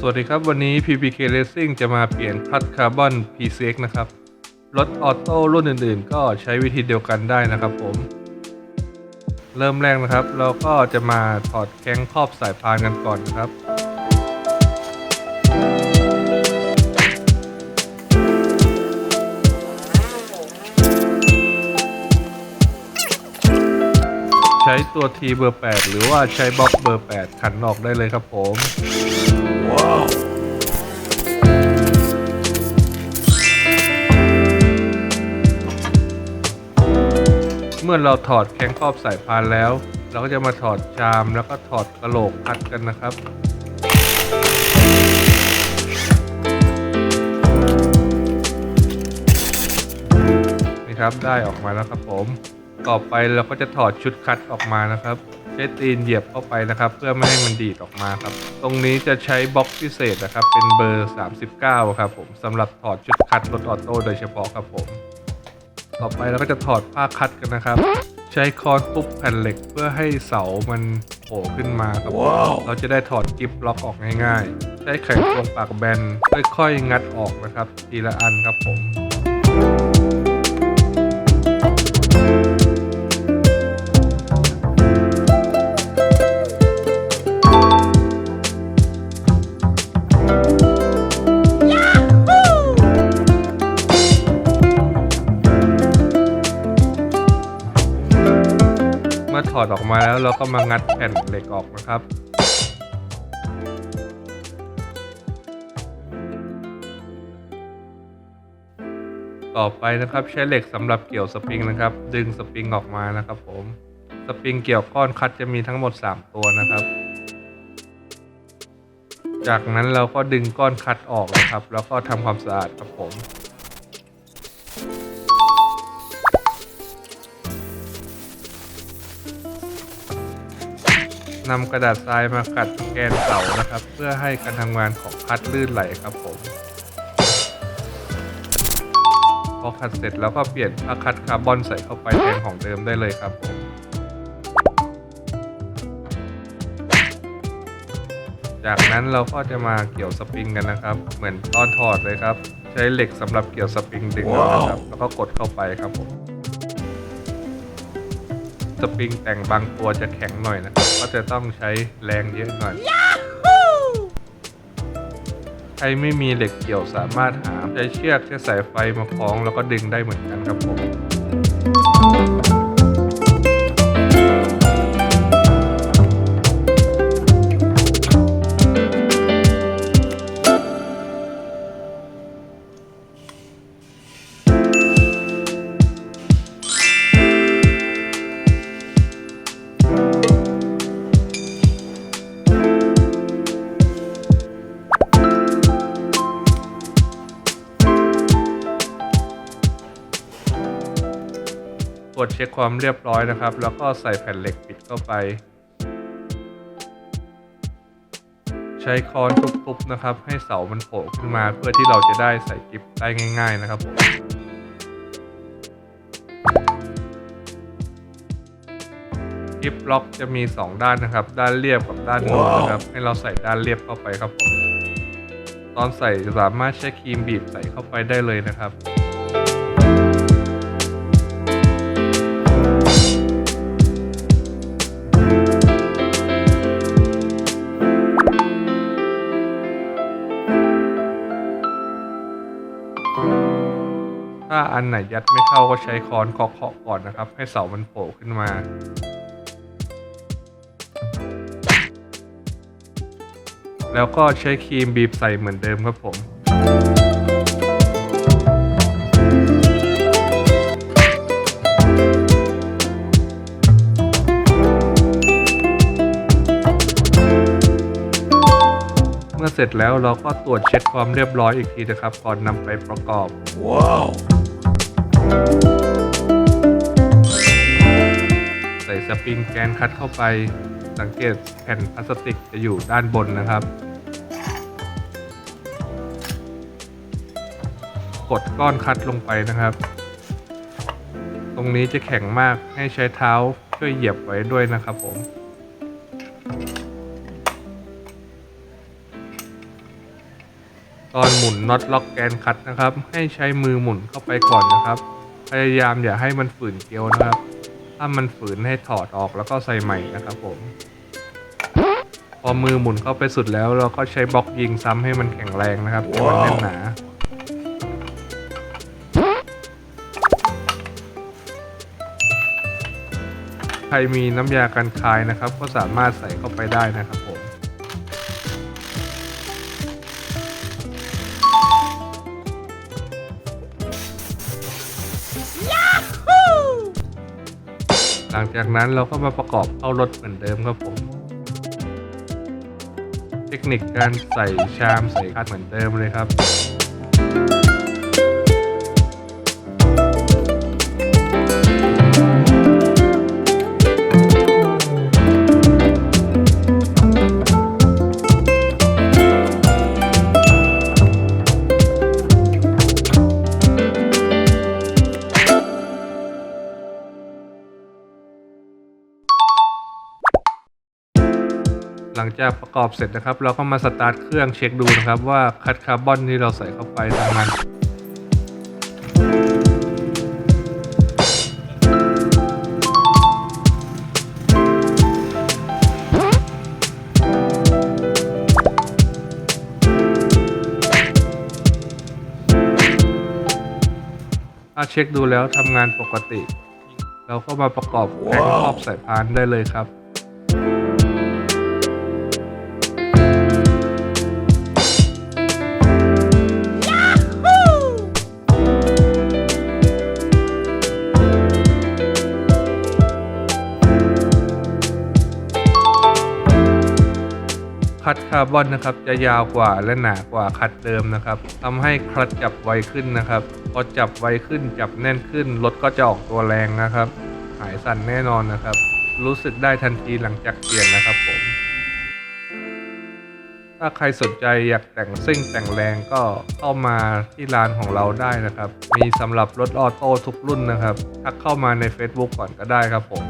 สวัสดีครับ วันนี้ PPK Racing จะมาเปลี่ยนคลัตช์คาร์บอน PCX นะครับ รถออโต้รุ่นอื่นๆ ก็ใช้วิธีเดียวกันได้นะครับผม เริ่มแรกนะครับ เราก็จะมาถอดแข้งครอบสายพานกันก่อนนะครับใช้ตัว T เบอร์ 8 หรือว่าใช้บล็อกเบอร์ 8 ขันออกได้เลยครับผม เมื่อเราถอดแข้งครอบสายพานแล้ว เราก็จะมาถอดชามแล้วก็ถอดกระโหลกพัดกันนะครับนี่ครับได้ออกมาแล้วครับผม ต่อไปเราก็จะถอดชุดคัดออกมานะครับ ใช้ตีนเหยียบเข้าไปนะครับ เพื่อไม่ให้มันดีดออกมาครับ ตรงนี้จะใช้บล็อกพิเศษนะครับ เป็นเบอร์ 39 ครับผมสำหรับถอดชุดคัดรถออโต้โดยเฉพาะครับผม ต่อไปเราก็จะถอดผ้าคัดกันนะครับ ใช้ค้อนทุบแผ่นเหล็กเพื่อให้เสามันโผล่ขึ้นมาครับเราจะได้ถอดกิฟล็อกออกง่ายๆ ใช้ไขควงปากแบนค่อยๆงัดออกนะครับ ทีละอันครับผม ถอดออกมาแล้วเราก็มางัดแผ่นเหล็กออกนะครับต่อไปนะครับใช้เหล็กสำหรับเกี่ยวสปริงนะครับ ดึงสปริงออกมานะครับผมสปริงเกี่ยวก้อนคัดจะมีทั้งหมด 3 ตัวนะครับ จากนั้นเราก็ดึงก้อนคัดออกนะครับ แล้วก็ทำความสะอาดครับผม นำกระดาษทรายมาขัดแกนเสานะครับ เพื่อให้การทำงานของคัดลื่นไหลครับผม พอขัดเสร็จแล้วก็เปลี่ยนผ้าคัดคาร์บอนใส่เข้าไปแทนของเดิมได้เลยครับผมจากนั้นเราก็จะมาเกี่ยวสปริงกันนะครับ เหมือนตอนถอดเลยครับ ใช้เหล็กสำหรับเกี่ยวสปริงดึงเอานะครับ แล้วก็กดเข้าไปครับผม สปริงแต่งบางตัวจะแข็งหน่อยนะครับ ก็จะต้องใช้แรงเยอะหน่อย ใครไม่มีเหล็กเกี่ยวสามารถหาใช้เชือกใช้สายไฟมาคล้องแล้วก็ดึงได้เหมือนกันครับผม ตรวจเช็คความเรียบร้อยนะครับ แล้วก็ใส่แผ่นเหล็กปิดเข้าไป ใช้ค้อนทุบๆนะครับ ให้เสามันโผล่ขึ้นมาเพื่อที่เราจะได้ใส่กิฟได้ง่าย ๆ นะครับผมกิฟล็อกจะมี 2 ด้านนะครับ ด้านเรียบกับด้านนูนนะครับ ให้เราใส่ด้านเรียบเข้าไปครับผมตอนใส่จะสามารถใช้ครีมบีบใส่เข้าไปได้เลยนะครับ ถ้าอันไหนยัดไม่เข้าก็ใช้ค้อนเคาะๆก่อนนะครับ ให้เสามันโผล่ขึ้นมา แล้วก็ใช้ครีมบีบใส่เหมือนเดิมครับผม สร็จแล้วเราก็ตรวจเช็คความเรียบร้อยอีกทีนะครับ ก่อนนำไปประกอบใส่สปริงแกนคัดเข้าไป สังเกตแผ่นพลาสติกจะอยู่ด้านบนนะครับ กดก้อนคัดลงไปนะครับ ตรงนี้จะแข็งมากให้ใช้เท้าช่วยเหยียบไว้ด้วยนะครับผม ตอนหมุนน็อตล็อกแกนคัดนะครับ ให้ใช้มือหมุนเข้าไปก่อนนะครับ พยายามอย่าให้มันฝืนเกลียวนะครับ ถ้ามันฝืนให้ถอดออกแล้วก็ใส่ใหม่นะครับผม พอมือหมุนเข้าไปสุดแล้วเราก็ใช้บล็อกยิงซ้ำให้มันแข็งแรงนะครับให้มันแน่นหนา ใครมีน้ำยากันคายนะครับ ก็สามารถใส่เข้าไปได้นะครับ หลังจากนั้นเราก็มาประกอบเข้ารถเหมือนเดิมครับผม เทคนิคการใส่ชามใส่คัดเหมือนเดิมเลยครับ หลังจากประกอบเสร็จนะครับ เราก็มาสตาร์ทเครื่องเช็คดูนะครับว่าคัดคาร์บอนที่เราใส่เข้าไปทำงานถ้าเช็คดูแล้วทำงานปกติ เราก็มาประกอบแผงครอบสายพานได้เลยครับ คัดคาร์บอนนะครับ จะยาวกว่าและหนากว่าคัดเดิมนะครับทำให้คลัตจับไวขึ้นนะครับ พอจับไวขึ้นจับแน่นขึ้นรถก็จะออกตัวแรงนะครับ หายสั่นแน่นอนนะครับ รู้สึกได้ทันทีหลังจากเปลี่ยนนะครับผม ถ้าใครสนใจอยากแต่งซิ่งแต่งแรงก็เข้ามาที่ร้านของเราได้นะครับ มีสำหรับรถออโต้ทุกรุ่นนะครับ ทักเข้ามาใน Facebook ก่อนก็ได้ครับผม